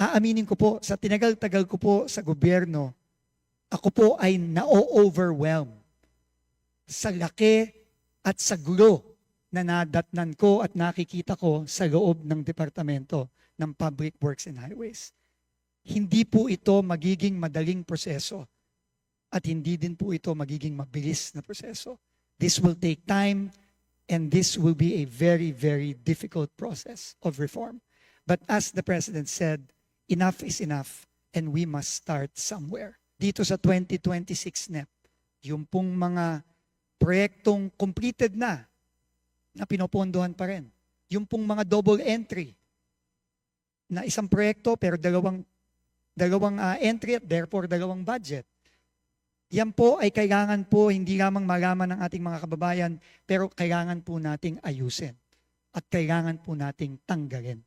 aaminin ko po, sa tinagal-tagal ko po sa gobyerno, ako po ay na-overwhelm sa laki at sa gulo na nadatnan ko at nakikita ko sa loob ng Departamento ng Public Works and Highways. Hindi po ito magiging madaling proseso at hindi din po ito magiging mabilis na proseso. This will take time and this will be a very, very difficult process of reform. But as the President said, enough is enough and we must start somewhere. Dito sa 2026 NEP, yung pong mga proyektong completed na, na pinopondohan pa rin. Yung pong mga double entry, na isang proyekto pero dalawang dalawang ah, entry at therefore dalawang budget. Yan po ay kailangan po hindi lamang malaman ng ating mga kababayan pero kailangan po nating ayusin at kailangan po nating tanggalin.